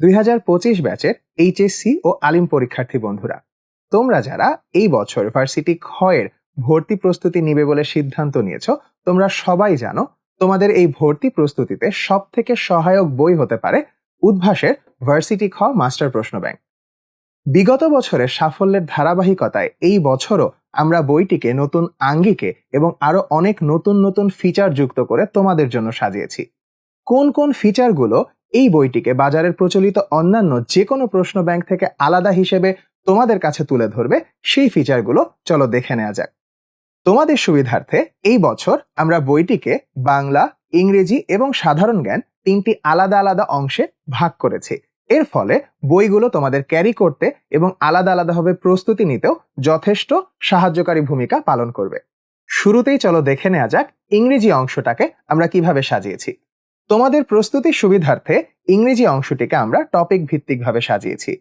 দুই হাজার পঁচিশ ব্যাচের এইচএসসি ও আলিম পরীক্ষার্থী বন্ধুরা, তোমরা যারা এই বছর ভার্সিটি ক্ষয়ের ভর্তি প্রস্তুতি নিবে বলে সিদ্ধান্ত নিয়েছো, তোমরা সবাই জানো তোমাদের এই ভর্তি প্রস্তুতিতে সব থেকে সহায়ক বই হতে পারে উদ্ভাসের ভার্সিটি খ মাস্টার প্রশ্ন ব্যাংক। বিগত বছরের সাফল্যের ধারাবাহিকতায় এই বছরও আমরা বইটিকে নতুন আঙ্গিকে এবং আরও অনেক নতুন নতুন ফিচার যুক্ত করে তোমাদের জন্য সাজিয়েছি। কোন কোন ফিচারগুলো এই বইটিকে বাজারের প্রচলিত অন্যান্য যে কোনো প্রশ্ন ব্যাংক থেকে আলাদা হিসেবে তোমাদের কাছে তুলে ধরবে, সেই ফিচারগুলো চলো দেখে নেওয়া যাক। তোমাদের সুবিধার্থে এই বছর আমরা বইটিকে বাংলা, ইংরেজি এবং সাধারণ জ্ঞান তিনটি আলাদা আলাদা অংশে ভাগ করেছি। এর ফলে বইগুলো তোমাদের ক্যারি করতে এবং আলাদা আলাদাভাবে প্রস্তুতি নিতেও যথেষ্ট সাহায্যকারী ভূমিকা পালন করবে। শুরুতেই চলো দেখে নেওয়া যাক ইংরেজি অংশটাকে আমরা কীভাবে সাজিয়েছি। তোমাদের প্রস্তুতির সুবিধার্থে ইংরেজি অংশটিকে আমরা টপিক ভিত্তিকভাবে সাজিয়েছি।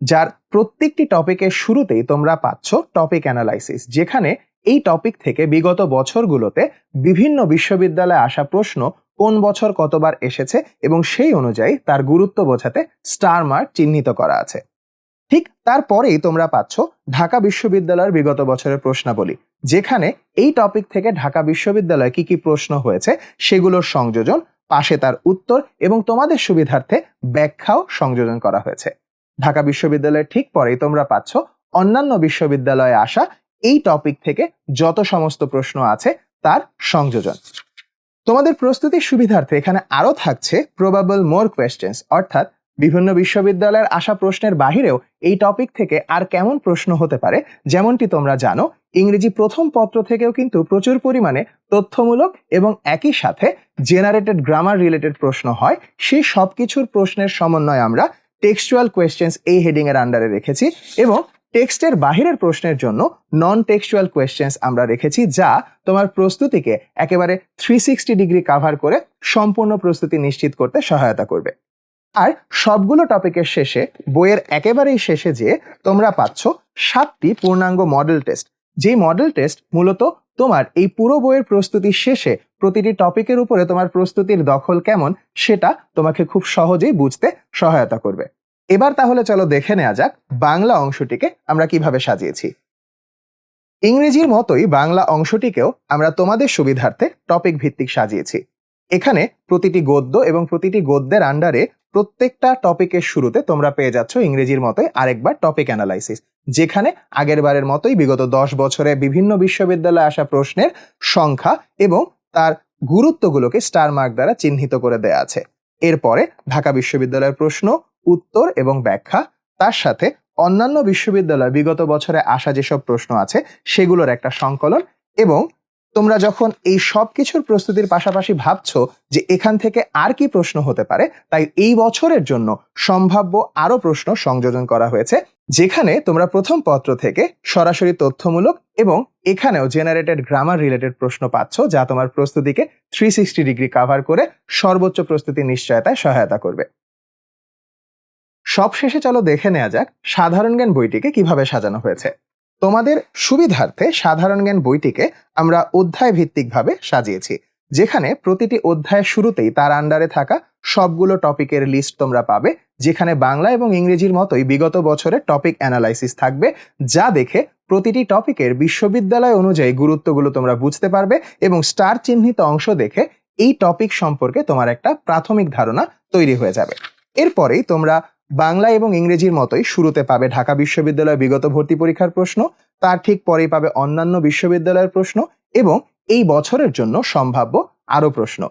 যার প্রত্যেকটি টপিকের শুরুতেই তোমরা পাচ্ছ টপিক অ্যানালাইসিস যেখানে এই টপিক থেকে বিগত বছরগুলোতে বিভিন্ন বিশ্ববিদ্যালয়ে আসা প্রশ্ন কোন বছর কতবার এসেছে এবং সেই অনুযায়ী তার গুরুত্ব বোঝাতে স্টার মার্ক চিহ্নিত করা আছে। ঠিক তারপরেই তোমরা পাচ্ছ ঢাকা বিশ্ববিদ্যালয়ের বিগত বছরের প্রশ্নাবলী, যেখানে এই টপিক থেকে ঢাকা বিশ্ববিদ্যালয়ে কি কি প্রশ্ন হয়েছে সেগুলোর সংযোজন পাশে তার উত্তর এবং তোমাদের সুবিধার্থে ব্যাখ্যাও সংযোজন করা হয়েছে। ঢাকা বিশ্ববিদ্যালয়ের ঠিক পরেই তোমরা পাচ্ছ অন্যান্য বিশ্ববিদ্যালয়ে আসা এই টপিক থেকে যত সমস্ত প্রশ্ন আছে তার সংযোজন। তোমাদের প্রস্তুতির সুবিধার্থে এখানে আরও থাকছে প্রবাবল মোর কোয়েশ্চেন্স অর্থাৎ বিভিন্ন বিশ্ববিদ্যালয়ের আসা প্রশ্নের বাহিরেও এই টপিক থেকে আর কেমন প্রশ্ন হতে পারে যেমনটি তোমরা জানো, ইংরেজি প্রথম পত্র থেকেও কিন্তু প্রচুর পরিমাণে তথ্যমূলক এবং একই সাথে জেনারেটেড গ্রামার রিলেটেড প্রশ্ন হয়। সেই সব কিছুর প্রশ্নের সমন্বয় আমরা টেক্সচুয়াল কোয়েশ্চেন্স এই হেডিংয়ের আন্ডারে রেখেছি এবং টেক্সটের বাহিরের প্রশ্নের জন্য নন টেক্সচুয়াল কোয়েশ্চেন্স আমরা রেখেছি যা তোমার প্রস্তুতিকে একেবারে থ্রি সিক্সটি ডিগ্রি কাভার করে সম্পূর্ণ প্রস্তুতি নিশ্চিত করতে সহায়তা করবে। আর সবগুলো টপিকের শেষে, বইয়ের একেবারেই শেষে যে তোমরা পাচ্ছ সাতটি পূর্ণাঙ্গ মডেল টেস্ট যেই মডেল টেস্ট মূলত তোমার এই পুরো বইয়ের প্রস্তুতির শেষে প্রতিটি টপিকের উপরে তোমার প্রস্তুতির দখল কেমন সেটা তোমাকে খুব সহজেই বুঝতে সহায়তা করবে। এবার তাহলে চলো দেখে নেওয়া যাক বাংলা অংশটিকে আমরা কীভাবে সাজিয়েছি। ইংরেজির মতোই বাংলা অংশটিকেও আমরা তোমাদের সুবিধার্থে টপিক ভিত্তিক সাজিয়েছি। এখানে প্রতিটি গদ্য এবং প্রতিটি গদ্যের আন্ডারে প্রত্যেকটা টপিকের শুরুতে তোমরা পেয়ে যাচ্ছ ইংরেজির মতোই আরেকবার টপিক অ্যানালাইসিস যেখানে আগের বারের মতোই বিগত দশ বছরে বিভিন্ন বিশ্ববিদ্যালয়ে আসা প্রশ্নের সংখ্যা এবং তার গুরুত্বগুলোকে স্টার মার্ক দ্বারা চিহ্নিত করে দেয়া আছে। এরপরে ঢাকা বিশ্ববিদ্যালয়ের প্রশ্ন, উত্তর এবং ব্যাখ্যা, তার সাথে অন্যান্য বিশ্ববিদ্যালয় বিগত বছরে আসা যেসব প্রশ্ন আছে সেগুলোর একটা সংকলন এবং তোমরা যখন এই সব কিছুর প্রস্তুতির পাশাপাশি ভাবছ যে এখান থেকে আর কি প্রশ্ন হতে পারে, তাই এই বছরের জন্য সম্ভাব্য আরও প্রশ্ন সংযোজন করা হয়েছে, যেখানে তোমরা প্রথম পত্র থেকে সরাসরি তথ্যমূলক এবং এখানেও জেনারেটেড গ্রামার রিলেটেড প্রশ্ন পাচ্ছ, যা তোমার প্রস্তুতিকে থ্রি সিক্সটি ডিগ্রি কাভার করে সর্বোচ্চ প্রস্তুতি নিশ্চয়তায় সহায়তা করবে। সবশেষে চলো দেখে নেওয়া যাক সাধারণ জ্ঞান বইটিকে কীভাবে সাজানো হয়েছে। তোমাদের সুবিধার্থে সাধারণ জ্ঞান বইটিকে আমরা অধ্যায় ভিত্তিকভাবে সাজিয়েছি, যেখানে প্রতিটি অধ্যায়ের শুরুতেই তার আন্ডারে থাকা সবগুলো টপিকের লিস্ট তোমরা পাবে, যেখানে বাংলা এবং ইংরেজির মতোই বিগত বছরের টপিক অ্যানালাইসিস থাকবে, যা দেখে প্রতিটি টপিকের বিশ্ববিদ্যালয় অনুযায়ী গুরুত্বগুলো তোমরা বুঝতে পারবে এবং স্টার চিহ্নিত অংশ দেখে এই টপিক সম্পর্কে তোমার একটা প্রাথমিক ধারণা তৈরি হয়ে যাবে। এরপরেই তোমরা বাংলা এবং ইংরেজির মতোই শুরুতে পাবে ঢাকা বিশ্ববিদ্যালয়ের বিগত ভর্তি পরীক্ষার প্রশ্ন, তার ঠিক পরেই পাবে অন্যান্য বিশ্ববিদ্যালয়ের প্রশ্ন এবং এই বছরের জন্য সম্ভাব্য আরও প্রশ্ন।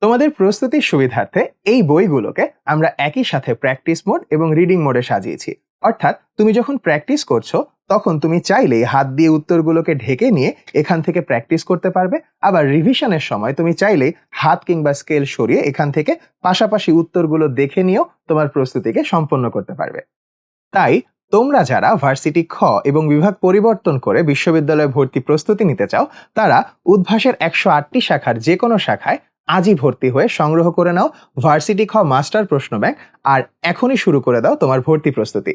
তোমাদের প্রস্তুতির সুবিধার্থে এই বইগুলোকে আমরা একই সাথে প্র্যাকটিস মোড এবং রিডিং মোডে সাজিয়েছি। অর্থাৎ তুমি যখন প্র্যাকটিস করছ, তখন তুমি চাইলেই হাত দিয়ে উত্তরগুলোকে ঢেকে নিয়ে এখান থেকে প্র্যাকটিস করতে পারবে। আবার রিভিশনের সময় তুমি চাইলেই হাত কিংবা স্কেল সরিয়ে এখান থেকে পাশাপাশি উত্তরগুলো দেখে নিয়েও তোমার প্রস্তুতিকে সম্পন্ন করতে পারবে। তাই তোমরা যারা ভার্সিটি খ এবং বিভাগ পরিবর্তন করে বিশ্ববিদ্যালয়ে ভর্তি প্রস্তুতি নিতে চাও, তারা উদ্ভাসের একশো আটটি শাখার যে কোনো শাখায় আজই ভর্তি হয়ে সংগ্রহ করে নাও ভার্সিটি খ মাস্টার প্রশ্ন ব্যাংক আর এখনই শুরু করে দাও তোমার ভর্তি প্রস্তুতি।